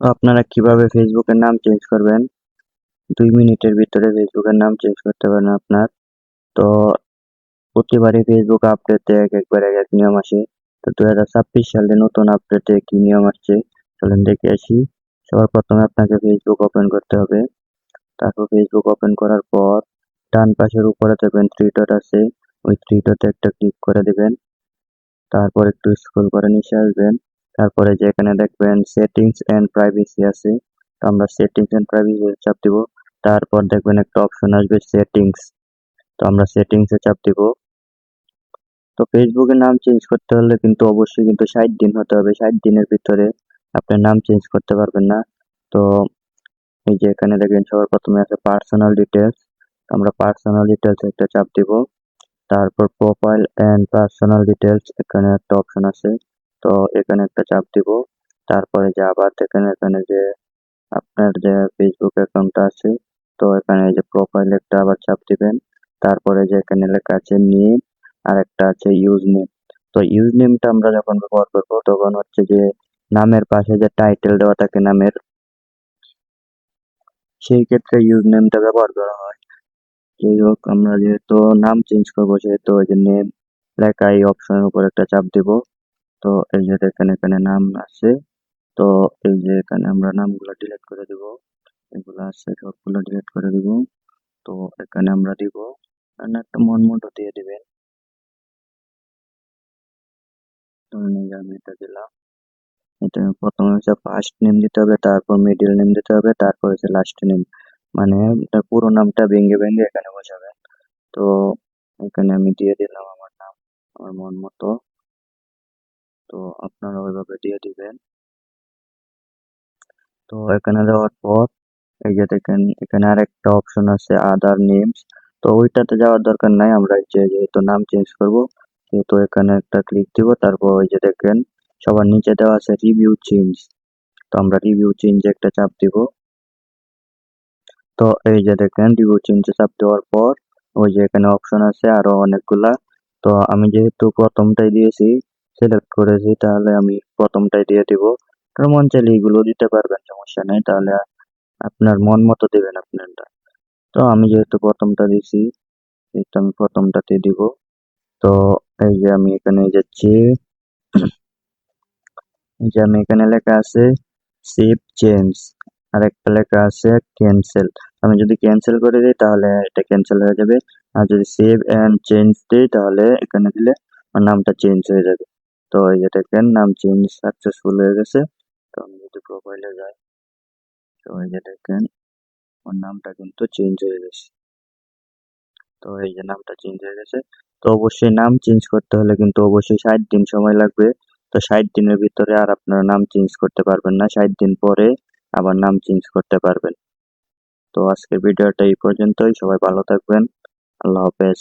আপনারা কীভাবে ফেসবুকের নাম চেঞ্জ করবেন? দুই মিনিটের ভিতরে ফেসবুকের নাম চেঞ্জ করতে পারেন আপনার। তো প্রতিবারই ফেসবুক আপডেটে এক একবার, এক এক নিয়ম আসে। তো দু হাজার ছাব্বিশ সালে নতুন আপডেটে কি নিয়ম আসছে? চলেন দেখে আসি। সবার প্রথমে আপনাকে ফেসবুক ওপেন করতে হবে। তারপর ফেসবুক ওপেন করার পর ডান পাশের উপরে দেখবেন থ্রি ডট আছে। ওই থ্রি ডটে একটা ক্লিক করে দেবেন। তারপর একটু স্ক্রল করে নিচে আসবেন। তারপরে যে এখানে দেখবেন সেটিংস এন্ড প্রাইভেসি আছে, তো আমরা সেটিংস এন্ড প্রাইভেসি চাপ দিব। তারপর দেখবেন একটা অপশন আসবে সেটিংস তো আমরা সেটিংসে চাপ দিব। তো ফেসবুকের নাম চেঞ্জ করতে হলে কিন্তু অবশ্যই কিন্তু ষাট দিন হতে হবে। ষাট দিনের ভিতরে আপনার নাম চেঞ্জ করতে পারবেন না। তো এই যে এখানে দেখবেন সবার প্রথমে আছে পার্সোনাল ডিটেলস আমরা পার্সোনাল ডিটেলস একটা চাপ দিব। তারপর প্রোফাইল এন্ড পার্সোনাল ডিটেলস এখানে একটা অপশন আছে। তো এখানে একটা চাপ দিব। তারপরে যে আবার দেখেন এখানে যে আপনার যে ফেসবুক অ্যাকাউন্টটা আছে, তো এখানে যে প্রোফাইল একটা আবার চাপ দিবেন। তারপরে যে এখানে লেখা আছে নেম আর একটা আছে ইউজ নেম তো ইউজ নেমটা আমরা যখন ব্যবহার করব, তখন হচ্ছে যে নামের পাশে যে টাইটেল দেওয়া থাকে নামের, সেই ক্ষেত্রে ইউজ নেমটা ব্যবহার করা হয়। যাই হোক, আমরা যেহেতু নাম চেঞ্জ করব, সেহেতু ওই যে নেম লেখা এই অপশনের উপর একটা চাপ দিব। তো এই যে দেখেন এখানে নাম আছে। তো এই যে এখানে আমরা নামগুলো ডিলিট করে দিব। এগুলো আছে, সবগুলো ডিলিট করে দিব। তো এখানে আমরা দিব। এখানে একটা মন মতো দিয়ে দিবেন। আমি এটা দিলাম। এটা প্রথমে হচ্ছে ফার্স্ট নেম দিতে হবে, তারপর মিডিল নেম দিতে হবে, তারপর হচ্ছে লাস্ট নেম মানে পুরো নামটা ভেঙে ভেঙে এখানে বসাবেন। তো এখানে আমি দিয়ে দিলাম আমার নাম, আমার মন মতো। তো আপনারা ওইভাবে দিয়ে দিবেন। তো এখানে দেওয়ার পর, এই যে দেখেন, এখানে আরেকটা অপশন আছে আদার নেমস তো ওইটাতে যাওয়ার দরকার নাই, আমরা যে যেহেতু নাম চেঞ্জ করব, সেহেতু এখানে একটা ক্লিক দিব, তারপর ওই যে দেখেন, সবার নিচে দেওয়া আছে রিভিউ চেঞ্জ তো আমরা রিভিউ চেঞ্জ একটা চাপ দিব। তো এই যে দেখেন রিভিউ চেঞ্জে চাপ দেওয়ার পর, ওই যে এখানে অপশন আছে আরও অনেকগুলা। তো আমি যেহেতু প্রথমটাই দিয়েছি সিলেক্ট করেছি, তাহলে আমি প্রথমটাই দিয়ে দিব। কারণ মন চাইলে এইগুলো দিতে পারবেন, সমস্যা নেই, তাহলে আপনার মন মতো দেবেন আপনারটা। তো আমি যেহেতু প্রথমটা দিছি সেহেতু আমি প্রথমটাতে দিব। তো এই যে আমি এখানে যাচ্ছি যে আমি এখানে লেখা আছে সেভ চেঞ্জ আর একটা লেখা আছে ক্যান্সেল আমি যদি ক্যান্সেল করে দিই, তাহলে এটা ক্যান্সেল হয়ে যাবে। আর যদি সেভ অ্যান্ড চেঞ্জ দিই, তাহলে এখানে দিলে আমার নামটা চেঞ্জ হয়ে যাবে। তো এই যে দেখেন, নাম চেঞ্জ সাকসেসফুল হয়ে গেছে। তো আমি যদি প্রোফাইলে যাই, তো এই যে দেখেন আমার নামটা কিন্তু চেঞ্জ হয়ে গেছে। তো এই যে নামটা চেঞ্জ হয়ে গেছে, তো অবশ্যই নাম চেঞ্জ করতে হলে কিন্তু অবশ্যই ষাট দিন সময় লাগবে। তো ষাট দিনের ভিতরে আর আপনারা নাম চেঞ্জ করতে পারবেন না, ষাট দিন পরে আবার নাম চেঞ্জ করতে পারবেন। তো আজকের ভিডিওটা এই পর্যন্তই, সবাই ভালো থাকবেন। আল্লাহ হাফেজ।